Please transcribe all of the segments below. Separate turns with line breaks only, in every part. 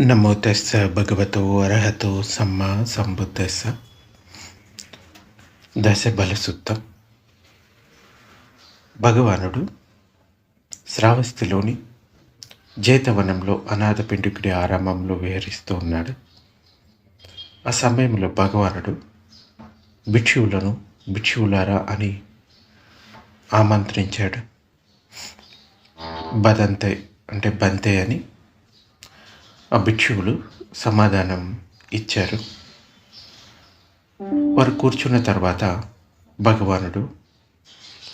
నమో తెస్స భగవతో అర్హతో సమ్మ సంబుద్ధస్స దశ బలసుత్తం భగవానుడు శ్రావస్తిలోని జేతవనంలో అనాథ పిండుకుడి ఆరామంలో విహరిస్తూ ఉన్నాడు ఆ సమయంలో భగవానుడు భిక్షువులను భిక్షువులారా అని ఆమంత్రించాడు। బదంతే అంటే బంతే అని ఆ భిక్షువులు సమాధానం ఇచ్చారు. వారు కూర్చున్న తర్వాత భగవానుడు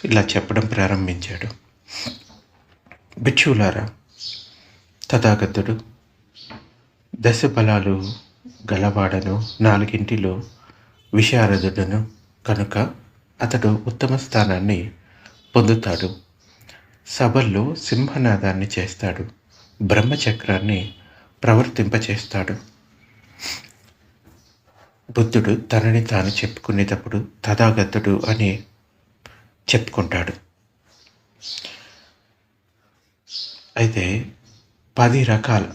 ఇలా చెప్పడం ప్రారంభించాడు. భిక్షువులారా తథాగతుడు దశ బలాలు గలవాడను నాలుగింటిలో విశారదుడను కనుక అతడు ఉత్తమ స్థానాన్ని పొందుతాడు. సభల్లో సింహనాదాన్ని చేస్తాడు. బ్రహ్మచక్రాన్ని ప్రవర్తింపచేస్తాడు. బుద్ధుడు తనని తాను చెప్పుకునేటప్పుడు తథాగతుడు అని చెప్పుకుంటాడు. అయితే పది రకాల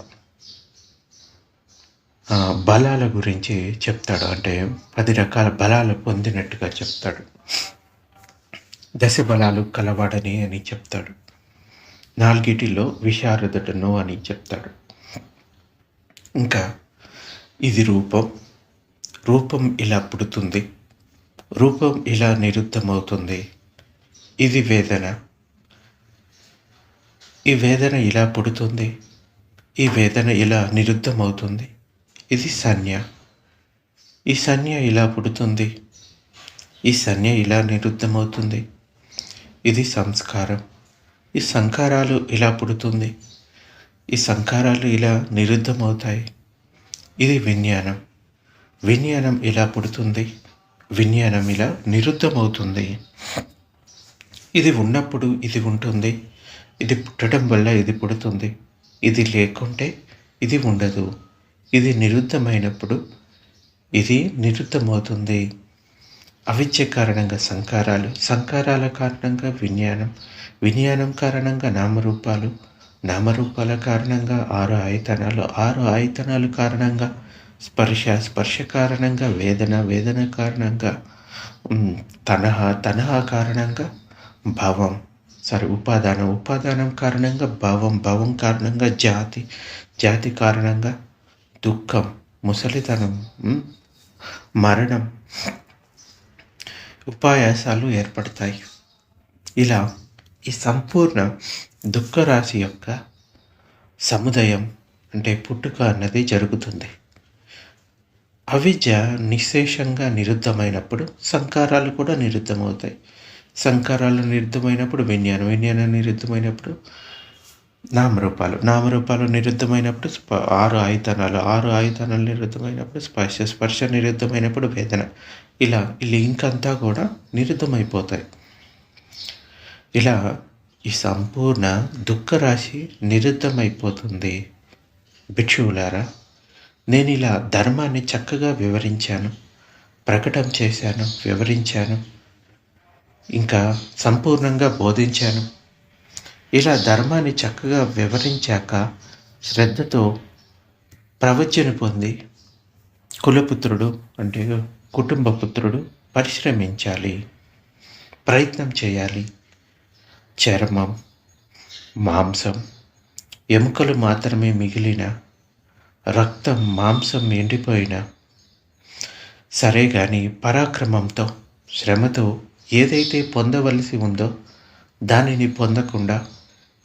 బలాల గురించి చెప్తాడు. అంటే పది రకాల బలాలు పొందినట్టుగా చెప్తాడు. దశ బలాలు కలవాడని అని చెప్తాడు. నాలుగిటిలో విశారదుడను అని చెప్తాడు. ఇంకా ఇది రూపం. రూపం ఇలా పుడుతుంది. రూపం ఇలా నిరుద్ధమవుతుంది. ఇది వేదన. ఈ వేదన ఇలా పుడుతుంది. ఈ వేదన ఇలా నిరుద్ధమవుతుంది. ఇది సన్య. ఈ సన్య ఇలా పుడుతుంది. ఈ సన్య ఇలా నిరుద్ధమవుతుంది. ఇది సంస్కారం. ఈ సంకారాలు ఇలా పుడుతుంది. ఈ సంకారాలు ఇలా నిరుద్ధమవుతాయి. ఇది విజ్ఞానం. విజ్ఞానం ఇలా పుడుతుంది. విజ్ఞానం ఇలా నిరుద్ధమవుతుంది. ఇది ఉన్నప్పుడు ఇది ఉంటుంది. ఇది పుట్టడం వల్ల ఇది పుడుతుంది. ఇది లేకుంటే ఇది ఉండదు. ఇది నిరుద్ధమైనప్పుడు ఇది నిరుద్ధమవుతుంది. అవిద్య కారణంగా సంకారాలు సంకారాల కారణంగా విజ్ఞానం విజ్ఞానం కారణంగా నామరూపాలు నామరూపాల కారణంగా ఆరు ఆయతనాలు ఆరు ఆయతనాలు కారణంగా స్పర్శ స్పర్శ కారణంగా వేదన వేదన కారణంగా తనహ తనహ కారణంగా భావం సారీ ఉపాదానం ఉపాదానం కారణంగా భావం భావం కారణంగా జాతి జాతి కారణంగా దుఃఖం ముసలితనం మరణం ఉపాయాసాలు ఏర్పడతాయి. ఇలా ఈ సంపూర్ణ దుఃఖరాశి యొక్క సముదయం అంటే పుట్టుక అన్నది జరుగుతుంది. అవిద్య నిశేషంగా నిరుద్ధమైనప్పుడు సంకారాలు కూడా నిరుద్ధమవుతాయి. సంకారాలు నిరుద్ధమైనప్పుడు విజ్ఞానం విజ్ఞానం నిరుద్ధమైనప్పుడు నామరూపాలు నామరూపాలు నిరుద్ధమైనప్పుడు స్ప ఆరు ఆయుధనాలు ఆరు ఆయుధనాలు నిరుద్ధమైనప్పుడు స్పర్శ స్పర్శ నిరుద్ధమైనప్పుడు వేదన. ఇలా ఈ లింక్ అంతా కూడా నిరుద్ధమైపోతాయి. ఇలా ఈ సంపూర్ణ దుఃఖరాశి నిరుద్ధమైపోతుంది. భిక్షువులారా నేను ఇలా ధర్మాన్ని చక్కగా వివరించాను ప్రకటన చేశాను వివరించాను ఇంకా సంపూర్ణంగా బోధించాను. ఇలా ధర్మాన్ని చక్కగా వివరించాక శ్రద్ధతో ప్రవచన పొంది కులపుత్రుడు అంటే కుటుంబ పుత్రుడు పరిశ్రమించాలి ప్రయత్నం చేయాలి చర్మం మాంసం ఎముకలు మాత్రమే మిగిలిన రక్తం మాంసం ఎండిపోయిన. సరే కానీ పరాక్రమంతో శ్రమతో ఏదైతే పొందవలసి ఉందో దానిని పొందకుండా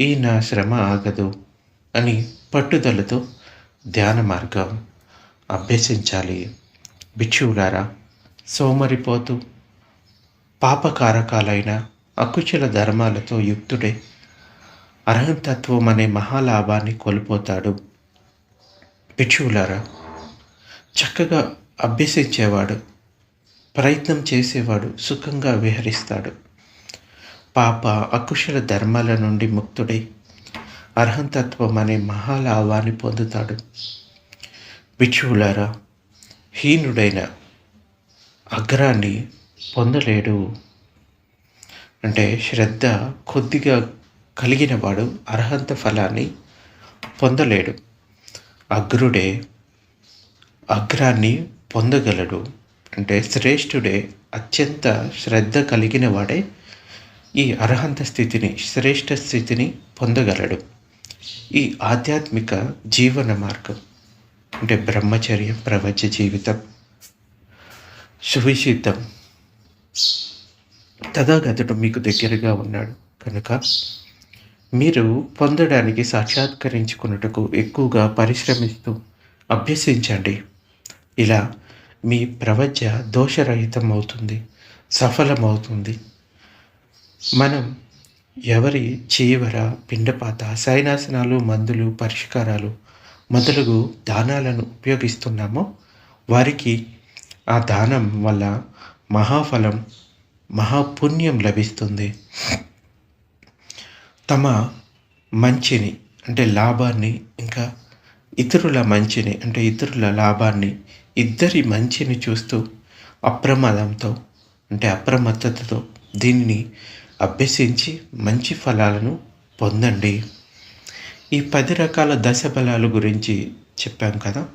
ఈ నా శ్రమ ఆగదు అని పట్టుదలతో ధ్యాన మార్గం అభ్యసించాలి. భిక్షువులారా సోమరిపోతూ పాపకారకాలైన అకుచల ధర్మాలతో యుక్తుడే. అర్హంతత్వం అనే మహాలాభాన్ని కోల్పోతాడు. భిక్షువులారా చక్కగా అభ్యసించేవాడు ప్రయత్నం చేసేవాడు సుఖంగా విహరిస్తాడు. పాప అకుశల ధర్మాల నుండి ముక్తుడై అర్హంతత్వం అనే మహాలాభాన్ని పొందుతాడు. భిక్షువులారా హీనుడైన అగ్రాన్ని పొందలేడు. అంటే శ్రద్ధ కొద్దిగా కలిగిన వాడు అర్హంత ఫలాన్ని పొందలేడు. అగ్రుడే అగ్రాన్ని పొందగలడు. అంటే శ్రేష్ఠుడే అత్యంత శ్రద్ధ కలిగిన వాడే ఈ అర్హంత స్థితిని శ్రేష్ఠ స్థితిని పొందగలడు. ఈ ఆధ్యాత్మిక జీవన మార్గం. అంటే బ్రహ్మచర్యం ప్రవచ జీవితం సువిశితం తథాగతుడు మీకు దగ్గరగా ఉన్నాడు. కనుక మీరు పొందడానికి సాక్షాత్కరించుకున్నటకు ఎక్కువగా పరిశ్రమిస్తూ అభ్యసించండి. ఇలా మీ ప్రవచ దోషరహితం అవుతుంది సఫలమవుతుంది. మనం ఎవరి చీవర పిండపాత సైనాసనాలు మందులు పరిష్కారాలు మొదలగు దానాలను ఉపయోగిస్తున్నామో వారికి ఆ దానం వల్ల మహాఫలం మహాపుణ్యం లభిస్తుంది. తమ మంచిని అంటే లాభాన్ని ఇంకా ఇతరుల మంచిని అంటే ఇతరుల లాభాన్ని ఇద్దరి మంచిని చూస్తూ అప్రమాదంతో అంటే అప్రమత్తతతో దీనిని అభ్యసించి మంచి ఫలాలను పొందండి. ఈ పది రకాల దశ బలాల గురించి చెప్పాం కదా.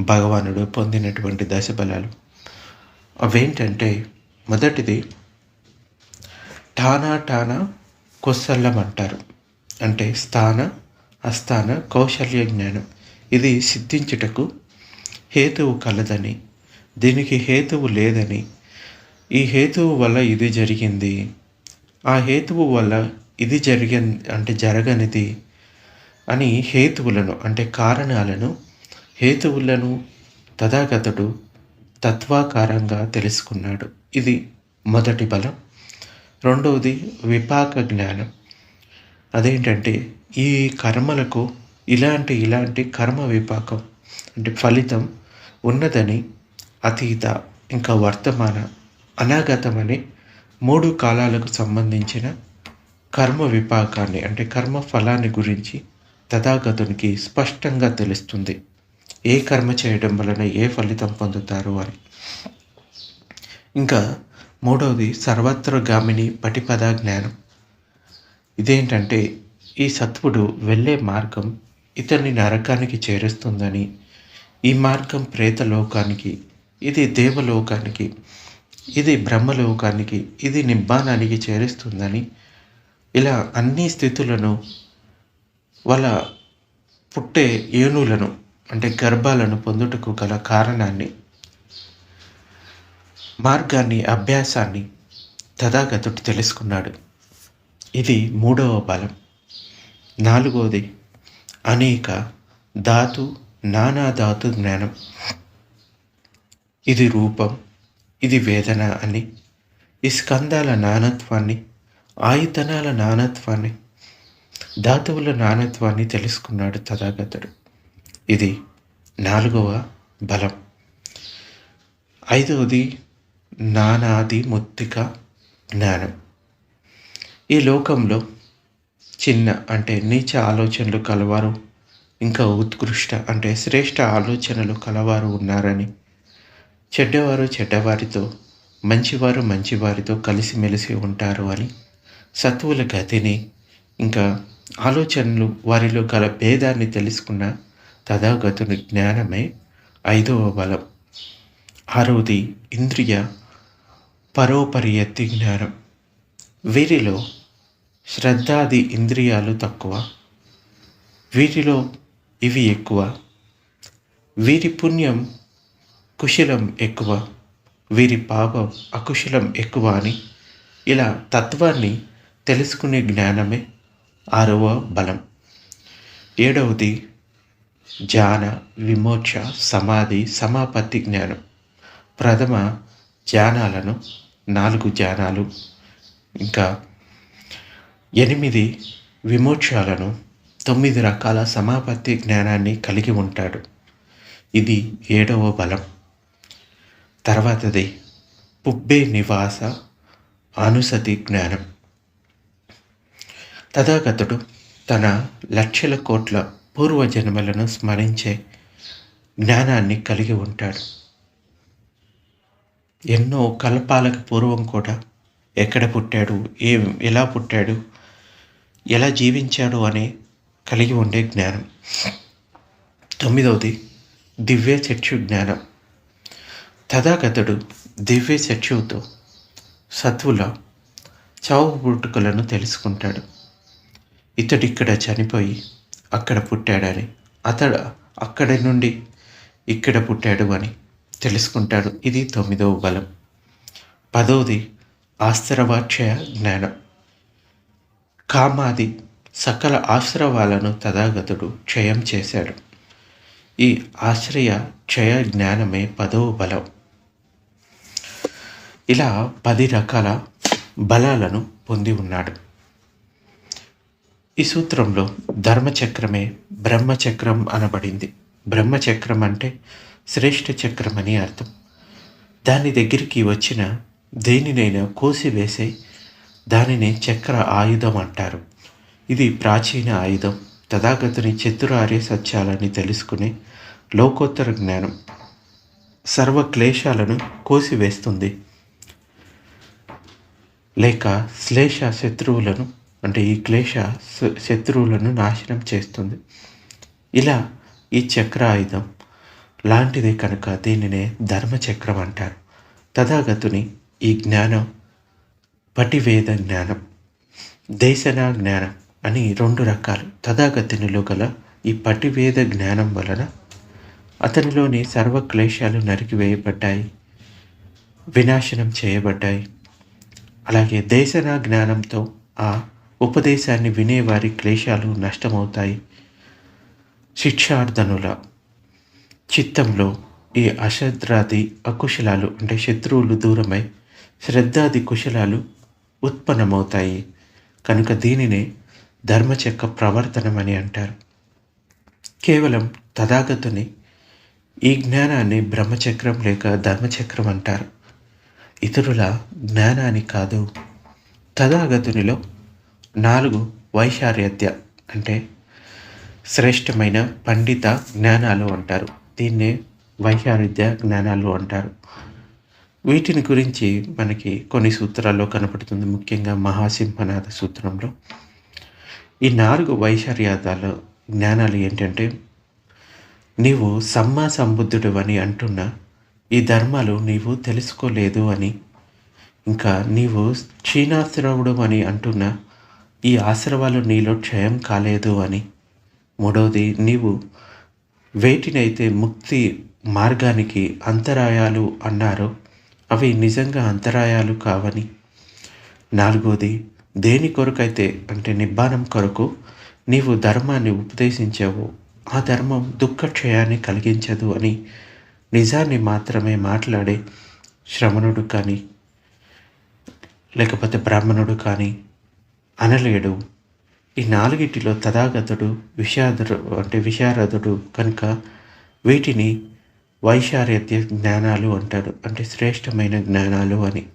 భగవానుడు పొందినటువంటి దశ బలాలు అవేంటంటే మొదటిది ఠానా ఠానా కుశలం అంటారు అంటే స్థాన అస్థాన కౌశల్య జ్ఞానం. ఇది సిద్ధించుటకు హేతువు కలదని దీనికి హేతువు లేదని. ఈ హేతువు వల్ల ఇది జరిగింది. ఆ హేతువు వల్ల ఇది జరిగి అంటే జరగనిది అని హేతువులను అంటే కారణాలను హేతువులను తథాగతుడు తత్వాకారంగా తెలుసుకున్నాడు. ఇది మొదటి బలం. రెండవది విపాక జ్ఞానం. అదేంటంటే ఈ కర్మలకు ఇలాంటి ఇలాంటి కర్మ విపాకం అంటే ఫలితం ఉన్నదని అతీత ఇంకా వర్తమాన అనాగతమని మూడు కాలాలకు సంబంధించిన కర్మ విపాకాన్ని అంటే కర్మ ఫలాన్ని గురించి తథాగతునికి స్పష్టంగా తెలుస్తుంది. ఏ కర్మ చేయడం వలన ఏ ఫలితం పొందుతారు అని. ఇంకా మూడవది సర్వత్రగామిని పటిపద జ్ఞానం. ఇదేంటంటే ఈ సత్వుడు వెళ్ళే మార్గం ఇతన్ని నరకానికి చేరుస్తుందని ఈ మార్గం ప్రేతలోకానికి ఇది దేవలోకానికి ఇది బ్రహ్మలోకానికి ఇది నిబ్బానానికి చేరుస్తుందని ఇలా అన్ని స్థితులను వాళ్ళ పుట్టే ఏనులను అంటే గర్భాలను పొందుటకు గల కారణాన్ని మార్గాన్ని అభ్యాసాన్ని తథాగతుడు తెలుసుకున్నాడు. ఇది మూడవ బలం. నాలుగవది అనేక ధాతు నానా ధాతు జ్ఞానం. ఇది రూపం ఇది వేదన అని ఈ స్కందాల నానత్వాన్ని ఆయుధనాల నానత్వాన్ని ధాతువుల నానత్వాన్ని తెలుసుకున్నాడు తథాగతుడు ఇది నాలుగవ బలం. ఐదవది నానాది ముత్తిక జ్ఞానం. ఈ లోకంలో చిన్న అంటే నీచ ఆలోచనలు కలవారు ఇంకా ఉత్కృష్ట అంటే శ్రేష్ట ఆలోచనలు కలవారు ఉన్నారని. చెడ్డవారు చెడ్డవారితో మంచివారు మంచివారితో కలిసిమెలిసి ఉంటారు అని. సత్వుల గతిని ఇంకా ఆలోచనలు వారిలో గల భేదాన్ని తెలుసుకున్న తథాగతుని జ్ఞానమే ఐదవ బలం. ఆరవది ఇంద్రియ పరోపరియత్తి జ్ఞానం. వీరిలో శ్రద్ధాది ఇంద్రియాలు తక్కువ. వీటిలో ఇవి ఎక్కువ. వీరి పుణ్యం కుశలం ఎక్కువ. వీరి పాపం అకుశలం ఎక్కువ అని ఇలా తత్వాన్ని తెలుసుకునే జ్ఞానమే ఆరవ బలం. ఏడవది జాన విమోక్ష సమాధి సమాపత్తి జ్ఞానం. ప్రథమ జ్ఞానాలను నాలుగు జానాలు ఇంకా ఎనిమిది విమోక్షాలను తొమ్మిది రకాల సమాపత్తి జ్ఞానాన్ని కలిగి ఉంటాడు. ఇది ఏడవ బలం. తర్వాతది పుబ్బే నివాస అనుసతి జ్ఞానం. తథాగతుడు తన లక్షల కోట్ల పూర్వజన్మలను స్మరించే జ్ఞానాన్ని కలిగి ఉంటాడు. ఎన్నో కల్పాలకు పూర్వం కూడా ఎక్కడ పుట్టాడు ఏ ఎలా పుట్టాడు ఎలా జీవించాడు అనే కలిగి ఉండే జ్ఞానం. తొమ్మిదవది దివ్య చక్షు జ్ఞానం. తథాగతుడు దివ్య చక్షువుతో సత్వుల చావు పుట్టుకలను తెలుసుకుంటాడు ఇతడిక్కడ చనిపోయి అక్కడ పుట్టాడని. అతడు అక్కడి నుండి ఇక్కడ పుట్టాడు అని తెలుసుకుంటాడు. ఇది తొమ్మిదవ బలం పదవది ఆస్త్రవాక్షయ జ్ఞానం. కామాది సకల ఆశ్రవాలను తథాగతుడు క్షయం చేశాడు. ఈ ఆశ్రయ క్షయ జ్ఞానమే పదవ బలం. ఇలా పది రకాల బలాలను పొంది ఉన్నాడు. ఈ సూత్రంలో ధర్మచక్రమే బ్రహ్మచక్రం అనబడింది. బ్రహ్మచక్రం అంటే శ్రేష్ఠ చక్రం అని అర్థం. దాని దగ్గరికి వచ్చిన దేనినైనా కోసివేసే దానిని చక్ర ఆయుధం అంటారు. ఇది ప్రాచీన ఆయుధం. తథాగతుని చతురార్య సత్యాలని తెలుసుకునే లోకోత్తర జ్ఞానం. సర్వ క్లేశాలను కోసివేస్తుంది. లేక శ్లేష శత్రువులను అంటే ఈ క్లేశ శ- శత్రువులను నాశనం చేస్తుంది. ఇలా ఈ చక్ర ఆయుధం లాంటిదే కనుక దీనినే ధర్మచక్రం అంటారు. తథాగతుని ఈ జ్ఞానం పటివేద జ్ఞానం దేశన జ్ఞానం అని రెండు రకాలు. తథాగతినిలో గల ఈ పటివేద జ్ఞానం వలన అతనిలోని సర్వ క్లేశాలు నరికివేయబడ్డాయి వినాశనం చేయబడ్డాయి. అలాగే దేశన జ్ఞానంతో ఆ ఉపదేశాన్ని వినేవారి క్లేశాలు నష్టమవుతాయి. శిక్షార్థనుల చిత్తంలో ఈ అశ్రద్ధాది అకుశలాలు అంటే శత్రువులు దూరమై శ్రద్ధాది కుశలాలు ఉత్పన్నమవుతాయి. కనుక దీనినే ధర్మచక్ర ప్రవర్తనమని అంటారు. కేవలం తథాగతుని ఈ జ్ఞానాన్ని బ్రహ్మచక్రం లేక ధర్మచక్రం అంటారు. ఇతరుల జ్ఞానాన్ని కాదు తథాగతునిలో నాలుగు వైశార్యత్య అంటే శ్రేష్టమైన పండిత జ్ఞానాలు అంటారు. దీన్నే వైశారుద్య జ్ఞానాలు అంటారు. వీటిని గురించి మనకి కొన్ని సూత్రాల్లో కనపడుతుంది. ముఖ్యంగా మహాసింహనాథ సూత్రంలో. ఈ నాలుగు వైశార్యాదాల జ్ఞానాలు ఏంటంటే నీవు సమ్మా సంబుద్ధుడు అని అంటున్న ఈ ధర్మాలు నీవు తెలుసుకోలేదు అని ఇంకా నీవు క్షీణాశ్రవుడు అని అంటున్న ఈ ఆశ్రవాలు నీలో క్షయం కాలేదు అని. మూడవది నీవు వేటినైతే ముక్తి మార్గానికి అంతరాయాలు అన్నారో అవి నిజంగా అంతరాయాలు కావని. నాలుగోది దేని కొరకైతే అంటే నిబ్బానం కొరకు నీవు ధర్మాన్ని ఉపదేశించావు ఆ ధర్మం దుఃఖక్షయాన్ని కలిగించదు అని నిజాన్ని మాత్రమే మాట్లాడే శ్రమణుడు కానీ లేకపోతే బ్రాహ్మణుడు కానీ అనలేడు. ఈ నాలుగిటిలో తథాగతుడు విషాదుడు అంటే విశారదుడు కనుక వీటిని వైశారథ్య జ్ఞానాలు అంటారు. అంటే శ్రేష్టమైన జ్ఞానాలు అని.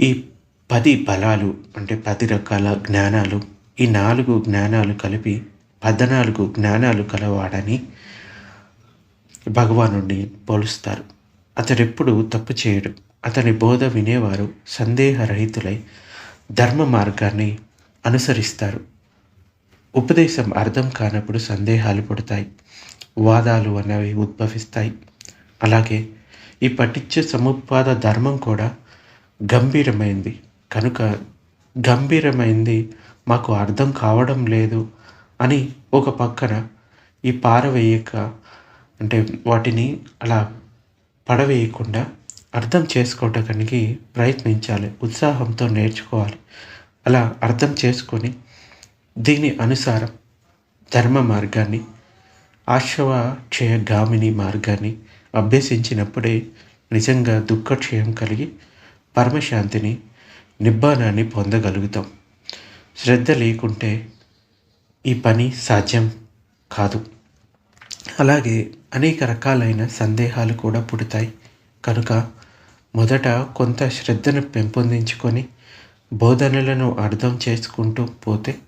ఈ పది బలాలు అంటే పది రకాల జ్ఞానాలు ఈ నాలుగు జ్ఞానాలు కలిపి పద్నాలుగు జ్ఞానాలు కలవాడని భగవానుడిని పోలుస్తారు. అతడెప్పుడు తప్పు చేయడు. అతని బోధ వినేవారు సందేహరహితులై ధర్మ మార్గాన్ని అనుసరిస్తారు. ఉపదేశం అర్థం కానప్పుడు సందేహాలు పుడతాయి. వాదాలు అనేవి ఉద్భవిస్తాయి. అలాగే ఈ పఠించే సముపాద ధర్మం కూడా గంభీరమైంది. కనుక గంభీరమైంది మాకు అర్థం కావడం లేదు అని ఒక పక్కన ఈ పారవేయక అంటే వాటిని అలా పడవేయకుండా అర్థం చేసుకోవటానికి ప్రయత్నించాలి ఉత్సాహంతో నేర్చుకోవాలి. అలా అర్థం చేసుకొని దీని అనుసారం ధర్మ మార్గాన్ని ఆశ్రవక్షయగామిని మార్గాన్ని అభ్యసించినప్పుడే నిజంగా దుఃఖక్షయం కలిగి పరమశాంతిని నిబ్బానాన్ని పొందగలుగుతాం. శ్రద్ధ లేకుంటే ఈ పని సాధ్యం కాదు. అలాగే అనేక రకాలైన సందేహాలు కూడా పుడతాయి. కనుక మొదట కొంత శ్రద్ధను పెంపొందించుకొని బోధనలను అర్థం చేసుకుంటూ పోతే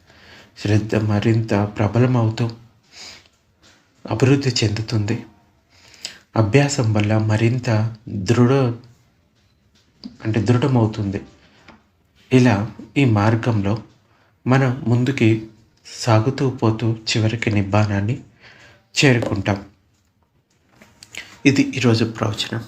శ్రద్ధ మరింత ప్రబలమవుతూ అభివృద్ధి చెందుతుంది. అభ్యాసం వల్ల మరింత దృఢ అంటే దృఢమవుతుంది. ఇలా ఈ మార్గంలో మనం ముందుకి సాగుతూ పోతూ చివరికి నిబ్బానాన్ని చేరుకుంటాం. ఇది ఈరోజు ప్రవచనం.